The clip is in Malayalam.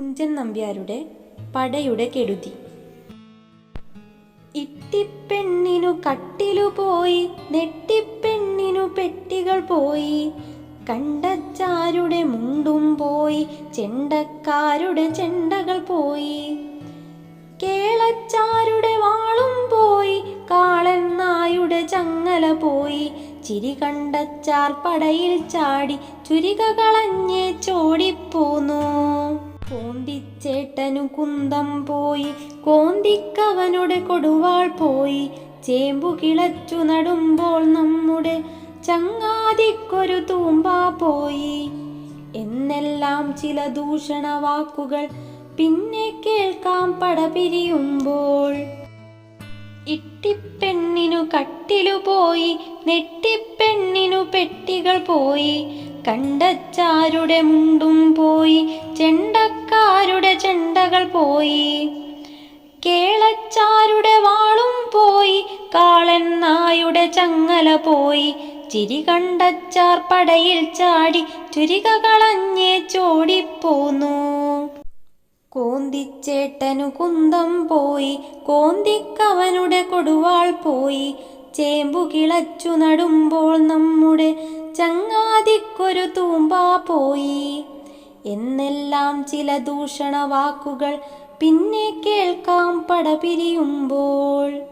കുഞ്ചൻ നമ്പ്യാരുടെ പടയുടെ കെടുതി. ഇട്ടിപ്പെണ്ണിനു കട്ടിലു പോയി നെട്ടിപ്പെണ്ണിനു പെട്ടികൾ പോയി. കണ്ടച്ചാരുടെ മുണ്ടും പോയി ചെണ്ടക്കാരുടെ ചെണ്ടകൾ പോയി. കേളച്ചാരുടെ വാളും പോയി കാളൻ നായുടെ ചങ്ങല പോയി. ചിരി കണ്ടച്ചാർ പടയിൽ ചാടി ചുരിക കളഞ്ഞേ ചോടിപ്പോന്നു. കോന്തിച്ചേട്ടനു കുന്തം പോയി കോന്തിക്കവനുടെ കൊടുവാൾ പോയി. ചേമ്പു കിളച്ചു നടുമ്പോൾ നമ്മുടെ ചങ്ങാതിക്കൊരു തൂമ്പാ പോയി. എന്നെല്ലാം ചില ദൂഷണ വാക്കുകൾ പിന്നെ കേൾക്കാം പടപിരിയുമ്പോൾ. ഇട്ടിപ്പെണ്ണിനു കട്ടിലു പോയി നെട്ടിപ്പെണ്ണിനു പെട്ടികൾ പോയി. കണ്ടച്ചാരുടെ മുണ്ടും പോയി ചെണ്ടക്കാരുടെ ചെണ്ടകൾ പോയി. കേളച്ചാരുടെ വാളും പോയി. കാളൻ നായുടെ ചങ്ങല പോയി. ചിരി കണ്ടച്ചാർ പടയിൽ ചാടി. ചുരിക കളഞ്ഞേ ചോടിപ്പോന്നു. കോന്തിച്ചേട്ടനു കുന്തം പോയി. കോന്തിക്കവനുടെ കൊടുവാൾ പോയി. ചേമ്പു കിളച്ചു നടുമ്പോൾ നമ്മുടെ ചങ്ങാതിക്കൊരു തൂമ്പ പോയി. എന്നെല്ലാം ചില ദൂഷണ വാക്കുകൾ പിന്നെ കേൾക്കാം പടപിരിയുമ്പോൾ.